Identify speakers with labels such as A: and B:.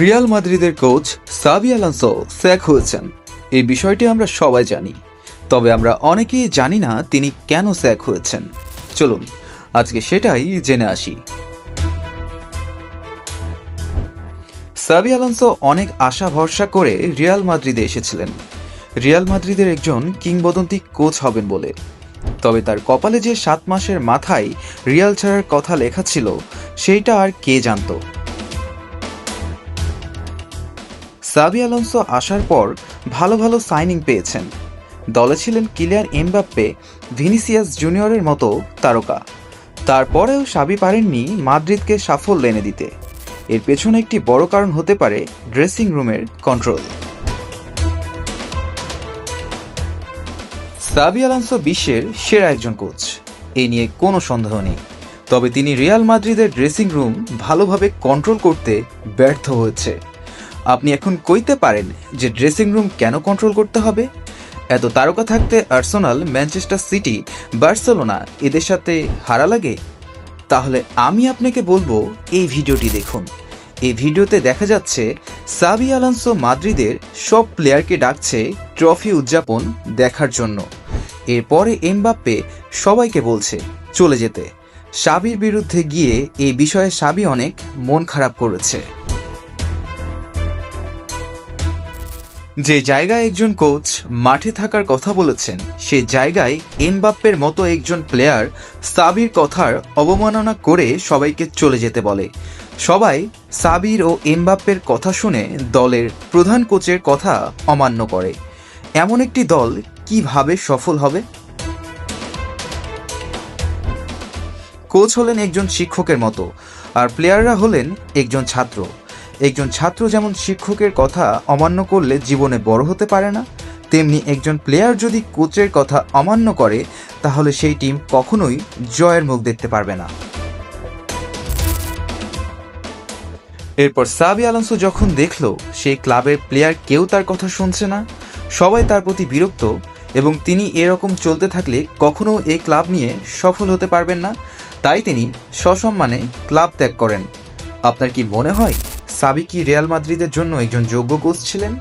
A: Real মাদ্রিদের coach সাবি Alonso sec হয়েছেন। এই বিষয়টি আমরা সবাই জানি। তবে আমরা অনেকেই জানি না তিনি কেন স্যাক হয়েছেন। চলুন, আজকে সেটাই জেনে আসি। সাবি আলানসো অনেক আশা ভরসা করে রিয়াল মাদ্রিদে এসেছিলেন। রিয়াল মাদ্রিদের একজন কিংবদন্তি কোচ হবেন বলে। তবে তার কপালে যে সাত মাসের মাথায় রিয়াল ছাড়ার কথা লেখা ছিল, সেইটা আর কে জানতো? সাবি আলোনসো আসার পর ভালো ভালো সাইনিং পেয়েছেন। দলে ছিলেন কিলিয়ার এমবাপ্পে, ভিনিসিয়াস জুনিয়রের মতো তারকা। তারপরেও সাবি পারেননি মাদ্রিদকে সাফল্য এনে দিতে। এর পেছনে একটি বড় কারণ হতে পারে ড্রেসিং রুমের কন্ট্রোল। সাবি আলানসো বিশ্বের সেরা একজন কোচ। এই নিয়ে কোনো সন্দেহ নেই। তবে তিনি রিয়াল মাদ্রিদের ড্রেসিং রুম ভালোভাবে কন্ট্রোল করতে ব্যর্থ হয়েছে। আপনি এখন কইতে পারেন যে ড্রেসিং রুম কেন কন্ট্রোল করতে হবে? এত তারকা থাকতে আর্সেনাল ম্যানচেস্টার সিটি বার্সেলোনা এদের সাথে হারা লাগে? তাহলে আমি আপনাকে বলব এই ভিডিওটি দেখুন। এই ভিডিওতে দেখা যাচ্ছে সাবি আলানসো মাদ্রিদের সব প্লেয়ারকে ডাকছে ট্রফি উদযাপন দেখার জন্য। এরপরে এমবাপ্পে সবাইকে বলছে, চলে যেতে। সাবির বিরুদ্ধে গিয়ে এই বিষয়ে সাবি অনেক মন খারাপ করেছে। যে জায়গায় একজন কোচ মাঠে থাকার কথা বলেছেন, সে জায়গায় এমবাপ্পের মতো একজন প্লেয়ার সাবির কথার অবমাননা করে সবাইকে চলে যেতে বলে। সবাই সাবির ও এমবাপ্পের কথা শুনে দলের প্রধান কোচের কথা অমান্য করে। এমন একটি দল কীভাবে সফল হবে? কোচ হলেন একজন শিক্ষকের মতো, আর প্লেয়াররা হলেন একজন ছাত্র। একজন ছাত্র যেমন শিক্ষকের কথা অমান্য করলে জীবনে বড় হতে পারে না, তেমনি একজন প্লেয়ার যদি কোচের কথা অমান্য করে, তাহলে সেই টিম কখনোই জয়ের মুখ দেখতে পারবে না। এরপর সাবি আলানসো যখন দেখল সেই ক্লাবের প্লেয়ার কেউ তার কথা শুনছে না, সবাই তার প্রতি বিরক্ত এবং তিনি এরকম চলতে থাকলে কখনো এই ক্লাব নিয়ে সফল হতে পারবেন না, তাই তিনি সসম্মানে ক্লাব ত্যাগ করেন। আপনার কি মনে হয়? সাবি কি রিয়াল মাদ্রিদের জন্য একজন যোগ্য কোচ ছিলেন।